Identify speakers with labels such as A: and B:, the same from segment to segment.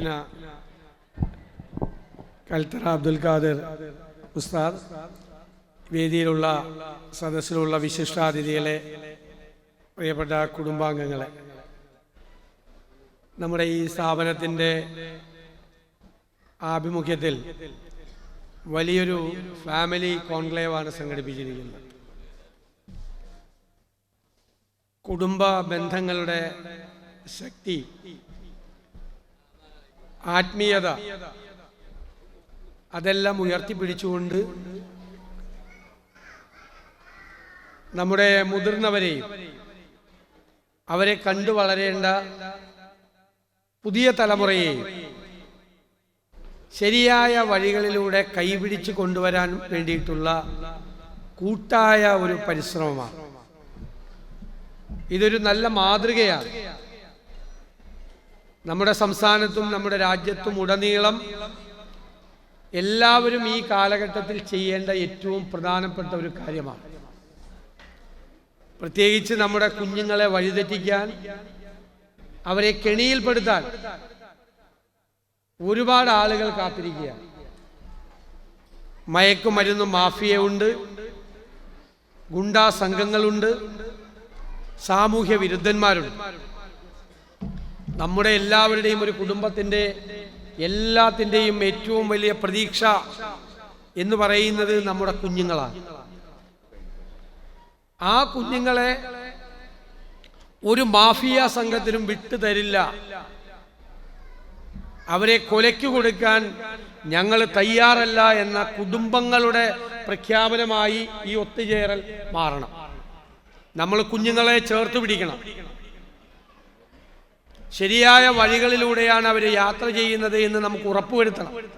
A: പിന്നെ കൽത്തറ അബ്ദുൽ ഖാദർ ഉസ്താദ് വേദിയിലുള്ള സദസ്സിലുള്ള വിശിഷ്ടാതിഥികളെ പ്രിയപ്പെട്ട കുടുംബാംഗങ്ങളെ. നമ്മുടെ ഈ സ്ഥാപനത്തിന്റെ ആഭിമുഖ്യത്തിൽ വലിയൊരു ഫാമിലി കോൺക്ലേവാണ് സംഘടിപ്പിച്ചിരിക്കുന്നത്. കുടുംബ ബന്ധങ്ങളുടെ ശക്തി ആത്മീയത. അതെല്ലാം ഉയർത്തിപ്പിടിച്ചുകൊണ്ട് നമ്മുടെ മുതിർന്നവരെയും അവരെ കണ്ടു വളരേണ്ട പുതിയ തലമുറയെയും ശരിയായ വഴികളിലൂടെ കൈപിടിച്ച് കൊണ്ടുവരാൻ വേണ്ടിയിട്ടുള്ള കൂട്ടായ ഒരു പരിശ്രമമാണ്. ഇതൊരു നല്ല മാതൃകയാണ്. നമ്മുടെ സംസ്ഥാനത്തും നമ്മുടെ രാജ്യത്തും ഉടനീളം എല്ലാവരും ഈ കാലഘട്ടത്തിൽ ചെയ്യേണ്ട ഏറ്റവും പ്രധാനപ്പെട്ട ഒരു കാര്യമാണ്. പ്രത്യേകിച്ച് നമ്മുടെ കുഞ്ഞുങ്ങളെ വഴിതെറ്റിക്കാൻ അവരെ കെണിയിൽപ്പെടുത്താൻ ഒരുപാട് ആളുകൾ കാത്തിരിക്കുകയാണ്. മയക്കുമരുന്ന് മാഫിയയുണ്ട് ഗുണ്ടാ സംഘങ്ങളുണ്ട് സാമൂഹ്യ വിരുദ്ധന്മാരുണ്ട്. നമ്മുടെ എല്ലാവരുടെയും ഒരു കുടുംബത്തിന്റെ എല്ലാത്തിന്റെയും ഏറ്റവും വലിയ പ്രതീക്ഷ എന്ന് പറയുന്നത് നമ്മുടെ കുഞ്ഞുങ്ങളാണ്. ആ കുഞ്ഞുങ്ങളെ ഒരു മാഫിയ സംഘത്തിനും വിട്ടുതരില്ല അവരെ കൊലയ്ക്ക് കൊടുക്കാൻ ഞങ്ങൾ തയ്യാറല്ല എന്ന കുടുംബങ്ങളുടെ പ്രഖ്യാപനമായി ഈ ഒത്തുചേരൽ മാറണം. നമ്മൾ കുഞ്ഞുങ്ങളെ ചേർത്ത് പിടിക്കണം. ശരിയായ വഴികളിലൂടെയാണ് അവർ യാത്ര ചെയ്യുന്നത് എന്ന് നമുക്ക് ഉറപ്പുവരുത്തണം.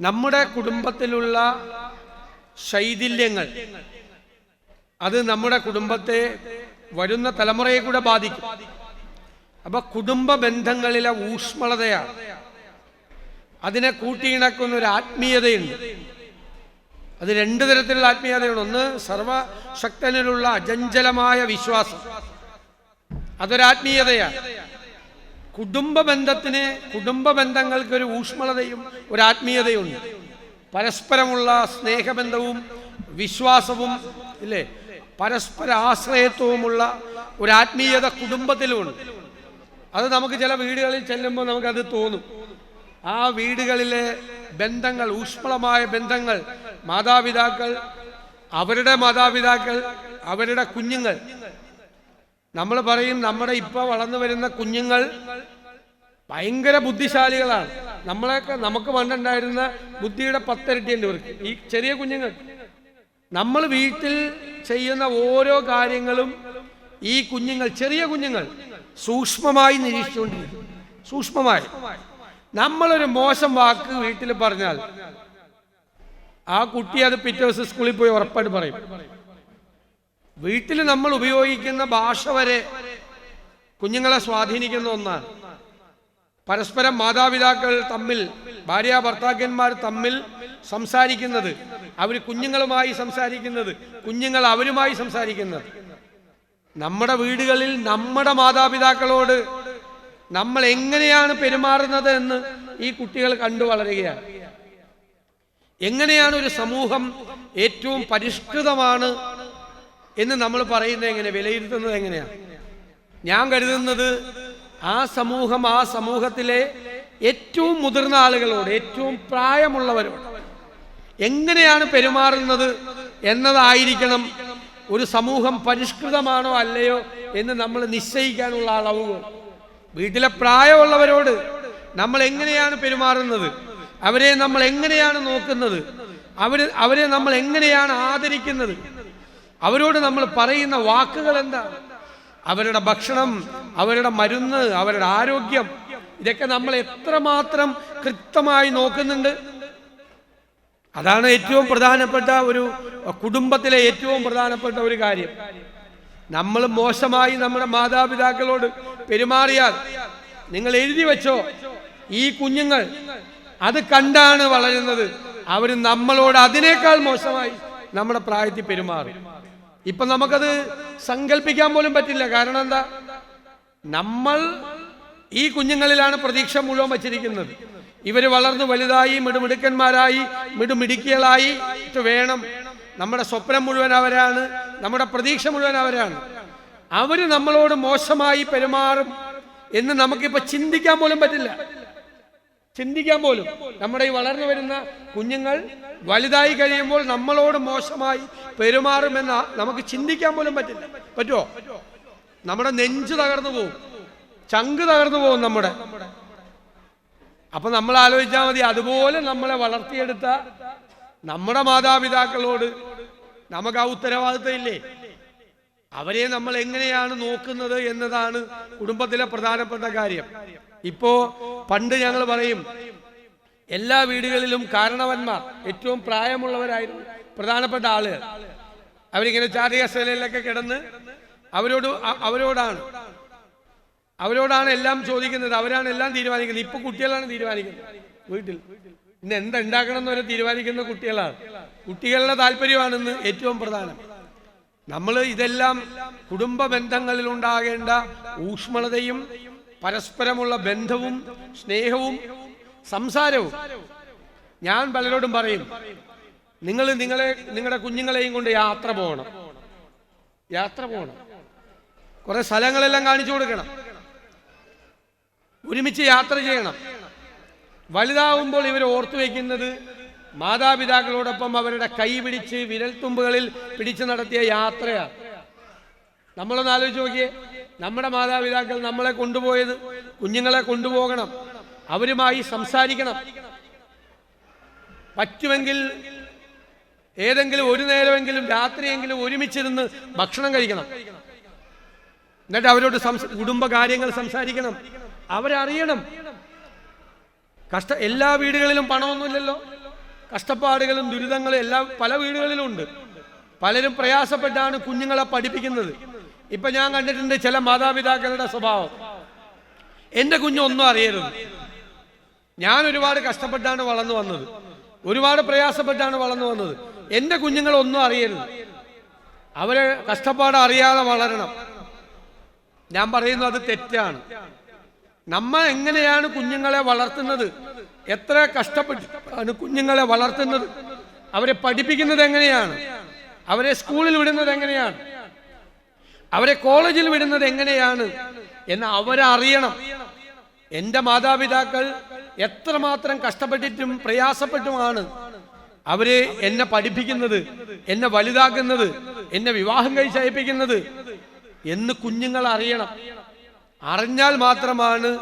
A: നമ്മുടെ കുടുംബത്തിലുള്ള ശൈഥില്യങ്ങൾ അത് നമ്മുടെ കുടുംബത്തെ വരുന്ന തലമുറയെ കൂടെ ബാധിക്കും. അപ്പൊ കുടുംബ ബന്ധങ്ങളിലെ ഊഷ്മളതയാണ്. അതിനെ കൂട്ടിയിണക്കുന്ന ഒരു ആത്മീയതയുണ്ട്. അത് രണ്ട് തരത്തിലുള്ള ആത്മീയതയുണ്ട്. ഒന്ന് സർവശക്തനിലുള്ള അജഞ്ചലമായ വിശ്വാസം. അതൊരാത്മീയതയാണ് കുടുംബ ബന്ധത്തിന് കുടുംബ ബന്ധങ്ങൾക്ക് ഒരു ഊഷ്മളതയും ഒരു ആത്മീയതയുണ്ട് പരസ്പരമുള്ള സ്നേഹബന്ധവും വിശ്വാസവും ഇല്ലേ? പരസ്പര ആശ്രയത്വവുമുള്ള ഒരു ആത്മീയത കുടുംബത്തിലുമുണ്ട് അത് നമുക്ക് ചില വീടുകളിൽ ചെല്ലുമ്പോൾ നമുക്കത് തോന്നും. ആ വീടുകളിലെ ബന്ധങ്ങൾ ഊഷ്മളമായ ബന്ധങ്ങൾ മാതാപിതാക്കൾ അവരുടെ മാതാപിതാക്കൾ അവരുടെ കുഞ്ഞുങ്ങൾ നമ്മൾ പറയും നമ്മുടെ ഇപ്പൊ വളർന്നു വരുന്ന കുഞ്ഞുങ്ങൾ ഭയങ്കര ബുദ്ധിശാലികളാണ്. നമ്മളെയൊക്കെ നമുക്ക് പണ്ടുണ്ടായിരുന്ന ബുദ്ധിയുടെ പത്തരട്ടിയുണ്ട് ഇവർക്ക് ഈ ചെറിയ കുഞ്ഞുങ്ങൾ. നമ്മൾ വീട്ടിൽ ചെയ്യുന്ന ഓരോ കാര്യങ്ങളും ഈ കുഞ്ഞുങ്ങൾ ചെറിയ കുഞ്ഞുങ്ങൾ സൂക്ഷ്മമായി നിരീക്ഷിച്ചുകൊണ്ടിരിക്കും. സൂക്ഷ്മമായി. നമ്മളൊരു മോശം വാക്ക് വീട്ടിൽ പറഞ്ഞാൽ ആ കുട്ടി അത് പിറ്റേ ദിവസം സ്കൂളിൽ പോയി ഉറപ്പായിട്ട് പറയും. വീട്ടിൽ നമ്മൾ ഉപയോഗിക്കുന്ന ഭാഷ വരെ കുഞ്ഞുങ്ങളെ സ്വാധീനിക്കുന്ന ഒന്നാണ്. പരസ്പരം മാതാപിതാക്കൾ തമ്മിൽ ഭാര്യ ഭർത്താക്കന്മാർ തമ്മിൽ സംസാരിക്കുന്നത് അവർ കുഞ്ഞുങ്ങളുമായി സംസാരിക്കുന്നത് കുഞ്ഞുങ്ങൾ അവരുമായി സംസാരിക്കുന്നത്. നമ്മുടെ വീടുകളിൽ നമ്മുടെ മാതാപിതാക്കളോട് നമ്മൾ എങ്ങനെയാണ് പെരുമാറുന്നത് എന്ന് ഈ കുട്ടികൾ കണ്ടു വളരുകയാണ്. എങ്ങനെയാണ് ഒരു സമൂഹം ഏറ്റവും പരിഷ്കൃതമാണ് എന്ന് നമ്മൾ പറയുന്നത് എങ്ങനെ? വിലയിരുത്തുന്നത് എങ്ങനെയാണ് ഞാൻ കരുതുന്നത് ആ സമൂഹം ആ സമൂഹത്തിലെ ഏറ്റവും മുതിർന്ന ആളുകളോട് ഏറ്റവും പ്രായമുള്ളവരോട് എങ്ങനെയാണ് പെരുമാറുന്നത് എന്നതായിരിക്കണം ഒരു സമൂഹം പരിഷ്കൃതമാണോ അല്ലയോ എന്ന് നമ്മൾ നിശ്ചയിക്കാനുള്ള അളവുകൾ. വീട്ടിലെ പ്രായമുള്ളവരോട് നമ്മൾ എങ്ങനെയാണ് പെരുമാറുന്നത്? അവരെ നമ്മൾ എങ്ങനെയാണ് നോക്കുന്നത്? അവർ അവരെ നമ്മൾ എങ്ങനെയാണ് ആദരിക്കുന്നത്? അവരോട് നമ്മൾ പറയുന്ന വാക്കുകൾ എന്താ? അവരുടെ ഭക്ഷണം അവരുടെ മരുന്ന് അവരുടെ ആരോഗ്യം ഇതൊക്കെ നമ്മൾ എത്രമാത്രം കൃത്യമായി നോക്കുന്നുണ്ട്? അതാണ് ഏറ്റവും പ്രധാനപ്പെട്ട ഒരു കുടുംബത്തിലെ ഏറ്റവും പ്രധാനപ്പെട്ട ഒരു കാര്യം. നമ്മൾ മോശമായി നമ്മുടെ മാതാപിതാക്കളോട് പെരുമാറിയാൽ നിങ്ങൾ എഴുതി വെച്ചോ ഈ കുഞ്ഞുങ്ങൾ അത് കണ്ടാണ് വളരുന്നത്. അവർ നമ്മളോട് അതിനേക്കാൾ മോശമായി നമ്മുടെ പ്രായത്തിൽ പെരുമാറും. ഇപ്പൊ നമുക്കത് സങ്കല്പിക്കാൻ പോലും പറ്റില്ല. കാരണം എന്താ? നമ്മൾ ഈ കുഞ്ഞുങ്ങളിലാണ് പ്രതീക്ഷ മുഴുവൻ വച്ചിരിക്കുന്നത്. ഇവർ വളർന്നു വലുതായി മിടുമിടുക്കന്മാരായി മിടുമിടുക്കികളായി. വേണം. നമ്മുടെ സ്വപ്നം മുഴുവൻ അവരാണ്. നമ്മുടെ പ്രതീക്ഷ മുഴുവൻ അവരാണ്. അവർ നമ്മളോട് മോശമായി പെരുമാറും എന്ന് നമുക്കിപ്പോൾ ചിന്തിക്കാൻ പോലും പറ്റില്ല. ചിന്തിക്കാൻ പോലും നമ്മുടെ ഈ വളർന്നു വരുന്ന കുഞ്ഞുങ്ങൾ വലുതായി കഴിയുമ്പോൾ നമ്മളോട് മോശമായി പെരുമാറുമെന്ന് നമുക്ക് ചിന്തിക്കാൻ പോലും പറ്റില്ല. പറ്റുമോ നമ്മുടെ നെഞ്ച് തകർന്നു പോകും ചങ്ക് തകർന്നു പോകും നമ്മുടെ. അപ്പൊ നമ്മൾ ആലോചിച്ചാൽ മതി അതുപോലെ നമ്മളെ വളർത്തിയെടുത്ത നമ്മുടെ മാതാപിതാക്കളോട് നമുക്ക് ആ ഉത്തരവാദിത്തം ഇല്ലേ അവരെ നമ്മൾ എങ്ങനെയാണ് നോക്കുന്നത് എന്നതാണ് കുടുംബത്തിലെ പ്രധാനപ്പെട്ട കാര്യം. ഇപ്പോ പണ്ട് ഞങ്ങൾ പറയും എല്ലാ വീടുകളിലും കാരണവന്മാർ ഏറ്റവും പ്രായമുള്ളവരായിരുന്നു പ്രധാനപ്പെട്ട ആളുകൾ. അവരിങ്ങനെ ചാരികശലയിലൊക്കെ കിടന്ന് അവരോട് അവരോടാണ്. അവരോടാണ് എല്ലാം ചോദിക്കുന്നത് അവരാണ് എല്ലാം തീരുമാനിക്കുന്നത്. ഇപ്പൊ കുട്ടികളാണ് തീരുമാനിക്കുന്നത്. വീട്ടിൽ. ഇന്ന് എന്തുണ്ടാക്കണം എന്ന് വരെ തീരുമാനിക്കുന്ന കുട്ടികളാണ്. കുട്ടികളുടെ താല്പര്യമാണെന്ന് ഏറ്റവും പ്രധാനം. നമ്മൾ ഇതെല്ലാം കുടുംബ ബന്ധങ്ങളിൽ ഉണ്ടാകേണ്ട ഊഷ്മളതയും പരസ്പരമുള്ള ബന്ധവും സ്നേഹവും സംസാരവും. ഞാൻ പലരോടും പറയും നിങ്ങൾ നിങ്ങളെ നിങ്ങളുടെ കുഞ്ഞുങ്ങളെയും കൊണ്ട് യാത്ര പോകണം. യാത്ര പോകണം. കുറെ സ്ഥലങ്ങളെല്ലാം കാണിച്ചു കൊടുക്കണം. ഒരുമിച്ച് യാത്ര ചെയ്യണം. വലുതാവുമ്പോൾ ഇവർ ഓർത്തു വയ്ക്കുന്നത് മാതാപിതാക്കളോടൊപ്പം അവരുടെ കൈ പിടിച്ച് വിരൽത്തുമ്പുകളിൽ പിടിച്ചു നടത്തിയ യാത്രയാണ്. നമ്മളൊന്ന് ആലോചിച്ച് നോക്കിയേ നമ്മുടെ മാതാപിതാക്കൾ നമ്മളെ കൊണ്ടുപോയത് കുഞ്ഞുങ്ങളെ കൊണ്ടുപോകണം അവരുമായി സംസാരിക്കണം. പറ്റുമെങ്കിൽ ഏതെങ്കിലും ഒരു നേരമെങ്കിലും രാത്രിയെങ്കിലും ഒരുമിച്ചിരുന്ന് ഭക്ഷണം കഴിക്കണം. എന്നിട്ട് അവരോട് കുടുംബ കുടുംബകാര്യങ്ങൾ സംസാരിക്കണം. അവരറിയണം. കഷ്ട എല്ലാ വീടുകളിലും പണമൊന്നുമില്ലല്ലോ. കഷ്ടപ്പാടുകളും ദുരിതങ്ങളും എല്ലാ പല വീടുകളിലും ഉണ്ട്. പലരും പ്രയാസപ്പെട്ടാണ് കുഞ്ഞുങ്ങളെ പഠിപ്പിക്കുന്നത്. ഇപ്പൊ ഞാൻ കണ്ടിട്ടുണ്ട് ചില മാതാപിതാക്കളുടെ സ്വഭാവം. എന്റെ കുഞ്ഞൊന്നും അറിയരുത്. ഞാൻ ഒരുപാട് കഷ്ടപ്പെട്ടാണ് വളർന്നു വന്നത്. ഒരുപാട് പ്രയാസപ്പെട്ടാണ് വളർന്നു വന്നത്. എന്റെ കുഞ്ഞുങ്ങൾ ഒന്നും അറിയരുത്. അവരെ കഷ്ടപ്പാട് അറിയാതെ വളരണം. ഞാൻ പറയുന്നത് അത് തെറ്റാണ്. നമ്മ എങ്ങനെയാണ് കുഞ്ഞുങ്ങളെ വളർത്തുന്നത്? എത്ര കഷ്ടപ്പെട്ടാണ് കുഞ്ഞുങ്ങളെ വളർത്തുന്നത്? അവരെ പഠിപ്പിക്കുന്നത് എങ്ങനെയാണ്? അവരെ സ്കൂളിൽ വിടുന്നത് എങ്ങനെയാണ്? അവരെ കോളേജിൽ വിടുന്നത് എങ്ങനെയാണ് എന്ന് അവരറിയണം. എന്റെ മാതാപിതാക്കൾ എത്രമാത്രം കഷ്ടപ്പെട്ടിട്ടും പ്രയാസപ്പെട്ടുമാണ് അവരെ എന്നെ പഠിപ്പിക്കുന്നത് എന്നെ വലുതാക്കുന്നത് എന്നെ വിവാഹം കഴിച്ചയപ്പിക്കുന്നത് എന്ന് കുഞ്ഞുങ്ങൾ അറിയണം. അറിഞ്ഞാൽ മാത്രമാണ്.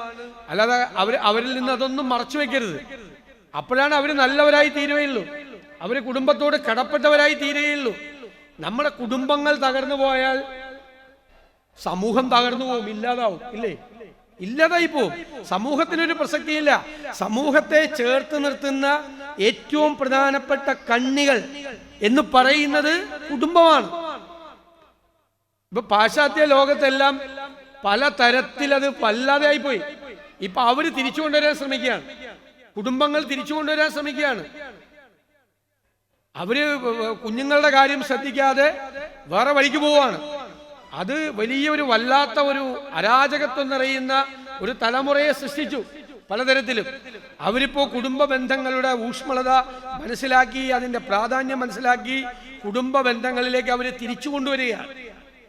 A: അല്ലാതെ അവർ അവരിൽ നിന്ന് അതൊന്നും മറച്ചു വെക്കരുത്. അപ്പോഴാണ് അവർ നല്ലവരായി തീരുകയുള്ളൂ. അവർ കുടുംബത്തോട് കടപ്പെട്ടവരായി തീരുകയുള്ളൂ. നമ്മുടെ കുടുംബങ്ങൾ തകർന്നു പോയാൽ സമൂഹം തകർന്നു പോവും ഇല്ലാതാവും ഇല്ലേ? ഇല്ലാതായി പോവും. സമൂഹത്തിനൊരു പ്രസക്തിയില്ല. സമൂഹത്തെ ചേർത്ത് നിർത്തുന്ന ഏറ്റവും പ്രധാനപ്പെട്ട കണ്ണികൾ എന്ന് പറയുന്നത് കുടുംബമാണ്. ഇപ്പൊ പാശ്ചാത്യ ലോകത്തെല്ലാം പല തരത്തിൽ അത് വല്ലാതെയായി പോയി. ഇപ്പൊ അവർ തിരിച്ചു കൊണ്ടുവരാൻ ശ്രമിക്കുകയാണ്. കുടുംബങ്ങൾ തിരിച്ചു കൊണ്ടുവരാൻ ശ്രമിക്കുകയാണ്. അവർ കുഞ്ഞുങ്ങളുടെ കാര്യം ശ്രദ്ധിക്കാതെ വേറെ വഴിക്ക് പോവാണ് അത് വലിയൊരു വല്ലാത്ത ഒരു അരാജകത്വം നിറയുന്ന ഒരു തലമുറയെ സൃഷ്ടിച്ചു പലതരത്തിലും. അവരിപ്പോ കുടുംബ ബന്ധങ്ങളുടെ ഊഷ്മളത മനസ്സിലാക്കി അതിന്റെ പ്രാധാന്യം മനസ്സിലാക്കി കുടുംബ ബന്ധങ്ങളിലേക്ക് അവർ തിരിച്ചു കൊണ്ടുവരികയാണ്.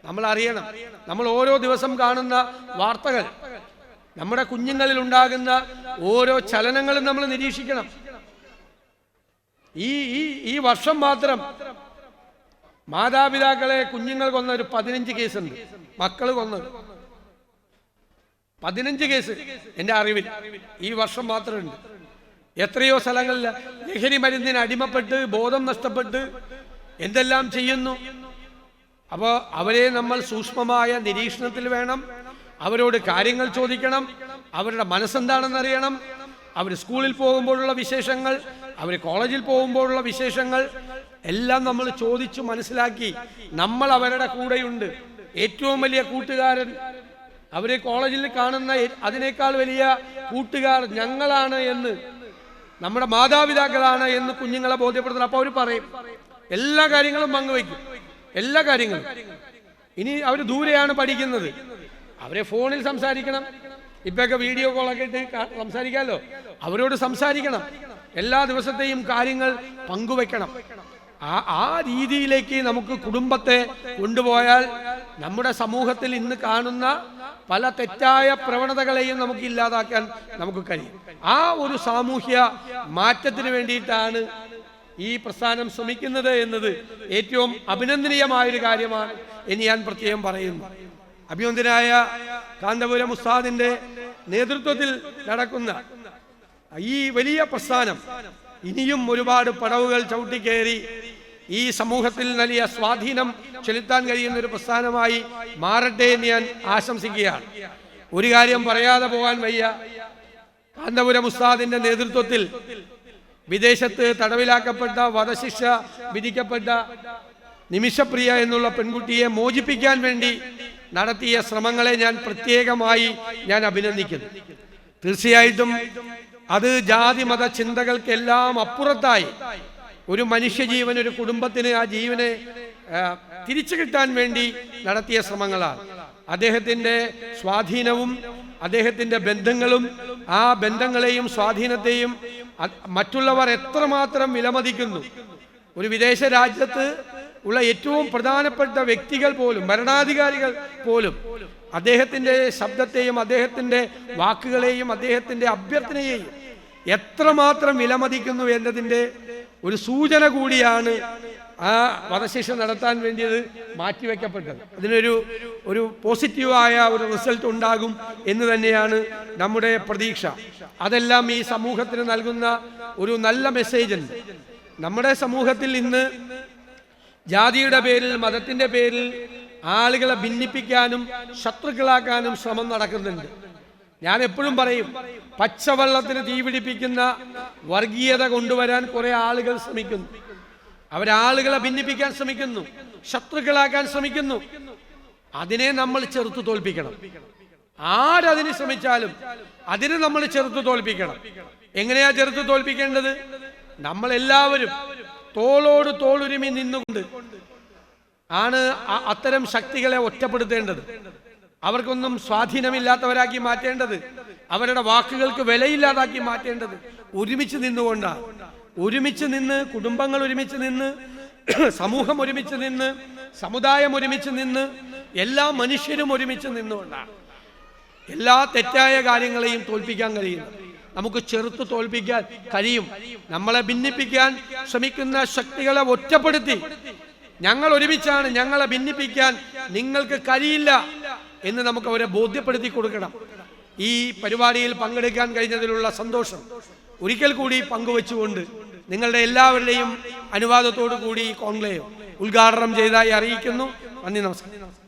A: നമ്മൾ അറിയണം നമ്മൾ ഓരോ ദിവസം കാണുന്ന വാർത്തകൾ നമ്മുടെ കുഞ്ഞുങ്ങളിൽ ഉണ്ടാകുന്ന ഓരോ ചലനങ്ങളും നമ്മൾ നിരീക്ഷിക്കണം. ഈ ഈ വർഷം മാത്രം മാതാപിതാക്കളെ കുഞ്ഞുങ്ങൾ കൊന്ന ഒരു പതിനഞ്ച് കേസുണ്ട്. മക്കൾ കൊന്ന പതിനഞ്ച് കേസ് എന്റെ അറിവിൽ ഈ വർഷം മാത്രമുണ്ട്. എത്രയോ സ്ഥലങ്ങളിൽ ലഹരി മരുന്നിന് അടിമപ്പെട്ട് ബോധം നഷ്ടപ്പെട്ട് എന്തെല്ലാം ചെയ്യുന്നു. അപ്പോൾ അവരെ നമ്മൾ സൂക്ഷ്മമായ നിരീക്ഷണത്തിൽ വേണം. അവരോട് കാര്യങ്ങൾ ചോദിക്കണം. അവരുടെ മനസ്സെന്താണെന്ന് അറിയണം അവർ സ്കൂളിൽ പോകുമ്പോഴുള്ള വിശേഷങ്ങൾ അവർ കോളേജിൽ പോകുമ്പോഴുള്ള വിശേഷങ്ങൾ എല്ലാം നമ്മൾ ചോദിച്ചു മനസ്സിലാക്കി. നമ്മൾ അവരുടെ കൂടെയുണ്ട്. ഏറ്റവും വലിയ കൂട്ടുകാരൻ. അവരെ കോളേജിൽ കാണുന്ന അതിനേക്കാൾ വലിയ കൂട്ടുകാർ ഞങ്ങളാണ് എന്ന്. നമ്മുടെ മാതാപിതാക്കളാണ് എന്ന് കുഞ്ഞുങ്ങളെ ബോധ്യപ്പെടുത്തണം അപ്പോൾ അവർ പറയും. എല്ലാ കാര്യങ്ങളും പങ്കുവയ്ക്കും. എല്ലാ കാര്യങ്ങളും. ഇനി അവർ ദൂരെയാണ് പഠിക്കുന്നത്. അവരെ ഫോണിൽ സംസാരിക്കണം. ഇപ്പൊക്കെ വീഡിയോ കോളൊക്കെ ഇട്ട് സംസാരിക്കാമല്ലോ അവരോട് സംസാരിക്കണം. എല്ലാ ദിവസത്തെയും കാര്യങ്ങൾ പങ്കുവെക്കണം ആ ആ രീതിയിലേക്ക് നമുക്ക് കുടുംബത്തെ കൊണ്ടുപോയാൽ നമ്മുടെ സമൂഹത്തിൽ ഇന്ന് കാണുന്ന പല തെറ്റായ പ്രവണതകളെയും നമുക്ക് ഇല്ലാതാക്കാൻ നമുക്ക് കഴിയും. ആ ഒരു സാമൂഹ്യ മാറ്റത്തിന് വേണ്ടിയിട്ടാണ് ഈ പ്രസ്ഥാനം ശ്രമിക്കുന്നത് എന്നത് ഏറ്റവും അഭിനന്ദനീയമായൊരു കാര്യമാണ് എന്ന് ഞാൻ പ്രത്യേകം പറയുന്നു. അഭിനന്ദനായ കാന്തപുരം ഉസ്താദിന്റെ നേതൃത്വത്തിൽ നടക്കുന്ന ഈ വലിയ പ്രസ്ഥാനം ഇനിയും ഒരുപാട് പടവുകൾ ചവിട്ടിക്കേറി. ഈ സമൂഹത്തിൽ വലിയ സ്വാധീനം ചെലുത്താൻ കഴിയുന്ന ഒരു പ്രസ്ഥാനമായി മാറട്ടെ എന്ന് ഞാൻ ആശംസിക്കുകയാണ്. ഒരു കാര്യം പറയാതെ പോകാൻ വയ്യ. കാന്തപുരം ഉസ്താദിന്റെ നേതൃത്വത്തിൽ വിദേശത്ത് തടവിലാക്കപ്പെട്ട വധശിക്ഷ വിധിക്കപ്പെട്ട നിമിഷപ്രിയ എന്നുള്ള പെൺകുട്ടിയെ മോചിപ്പിക്കാൻ വേണ്ടി നടത്തിയ ശ്രമങ്ങളെ ഞാൻ പ്രത്യേകമായി ഞാൻ അഭിനന്ദിക്കുന്നു. തീർച്ചയായിട്ടും അത് ജാതി മത ചിന്തകൾക്കെല്ലാം അപ്പുറത്തായി. ഒരു മനുഷ്യജീവൻ ഒരു കുടുംബത്തിന് ആ ജീവനെ തിരിച്ചു കിട്ടാൻ വേണ്ടി നടത്തിയ ശ്രമങ്ങളാണ്. അദ്ദേഹത്തിന്റെ സ്വാധീനവും അദ്ദേഹത്തിന്റെ ബന്ധങ്ങളും ആ ബന്ധങ്ങളെയും സ്വാധീനത്തെയും മറ്റുള്ളവർ എത്രമാത്രം വിലമതിക്കുന്നു. ഒരു വിദേശ രാജ്യത്ത് ഉള്ള ഏറ്റവും പ്രധാനപ്പെട്ട വ്യക്തികൾ പോലും ഭരണാധികാരികൾ പോലും അദ്ദേഹത്തിന്റെ ശബ്ദത്തെയും അദ്ദേഹത്തിന്റെ വാക്കുകളെയും അദ്ദേഹത്തിന്റെ അഭ്യർത്ഥനയെയും എത്രമാത്രം വിലമതിക്കുന്നു എന്നതിന്റെ ഒരു സൂചന കൂടിയാണ് ആ വധശിക്ഷ നടത്താൻ വേണ്ടിയത് മാറ്റിവെക്കപ്പെട്ടത്. അതിനൊരു ഒരു പോസിറ്റീവായ ഒരു റിസൾട്ട് ഉണ്ടാകും എന്ന് തന്നെയാണ് നമ്മുടെ പ്രതീക്ഷ. അതെല്ലാം ഈ സമൂഹത്തിന് നൽകുന്ന ഒരു നല്ല മെസ്സേജ് നമ്മുടെ സമൂഹത്തിൽ ഇന്ന് ജാതിയുടെ പേരിൽ മതത്തിന്റെ പേരിൽ ആളുകളെ ഭിന്നിപ്പിക്കാനും ശത്രുക്കളാക്കാനും ശ്രമം നടക്കുന്നുണ്ട്. ഞാൻ എപ്പോഴും പറയും പച്ചവെള്ളത്തിന് തീപിടിപ്പിക്കുന്ന വർഗീയത കൊണ്ടുവരാൻ കുറെ ആളുകൾ ശ്രമിക്കുന്നു. അവരാളുകളെ ഭിന്നിപ്പിക്കാൻ ശ്രമിക്കുന്നു ശത്രുക്കളാക്കാൻ ശ്രമിക്കുന്നു. അതിനെ നമ്മൾ ചെറുത്തു തോൽപ്പിക്കണം. ആരതിന് ശ്രമിച്ചാലും അതിനെ നമ്മൾ ചെറുത്തു തോൽപ്പിക്കണം. എങ്ങനെയാ ചെറുത്തു തോൽപ്പിക്കേണ്ടത്? നമ്മൾ എല്ലാവരും തോളോട് തോളുരുമി നിന്നുകൊണ്ട് ആണ് അത്തരം ശക്തികളെ ഒറ്റപ്പെടുത്തേണ്ടത്. അവർക്കൊന്നും സ്വാധീനമില്ലാത്തവരാക്കി മാറ്റേണ്ടത്. അവരുടെ വാക്കുകൾക്ക് വിലയില്ലാതാക്കി മാറ്റേണ്ടത്. ഒരുമിച്ച് നിന്നുകൊണ്ടാണ് ഒരുമിച്ച് നിന്ന് കുടുംബങ്ങൾ ഒരുമിച്ച് നിന്ന് സമൂഹം ഒരുമിച്ച് നിന്ന് സമുദായം ഒരുമിച്ച് നിന്ന് എല്ലാ മനുഷ്യരും ഒരുമിച്ച് നിന്നുകൊണ്ടാണ് എല്ലാ തെറ്റായ കാര്യങ്ങളെയും തോൽപ്പിക്കാൻ കഴിയും നമുക്ക് ചെറുത്ത് തോൽപ്പിക്കാൻ കഴിയും. നമ്മളെ ഭിന്നിപ്പിക്കാൻ ശ്രമിക്കുന്ന ശക്തികളെ ഒറ്റപ്പെടുത്തി. ഞങ്ങൾ ഒരുമിച്ചാണ് ഞങ്ങളെ ഭിന്നിപ്പിക്കാൻ നിങ്ങൾക്ക് കഴിയില്ല. എന്ന് നമുക്ക് അവരെ ബോധ്യപ്പെടുത്തി കൊടുക്കണം. ഈ പരിപാടിയിൽ പങ്കെടുക്കാൻ കഴിഞ്ഞതിലുള്ള സന്തോഷം ഒരിക്കൽ കൂടി പങ്കുവെച്ചുകൊണ്ട് നിങ്ങളുടെ എല്ലാവരുടെയും അനുവാദത്തോടു കൂടി കോൺക്ലേവ് ഉദ്ഘാടനം ചെയ്തതായി അറിയിക്കുന്നു. നന്ദി നമസ്കാരം.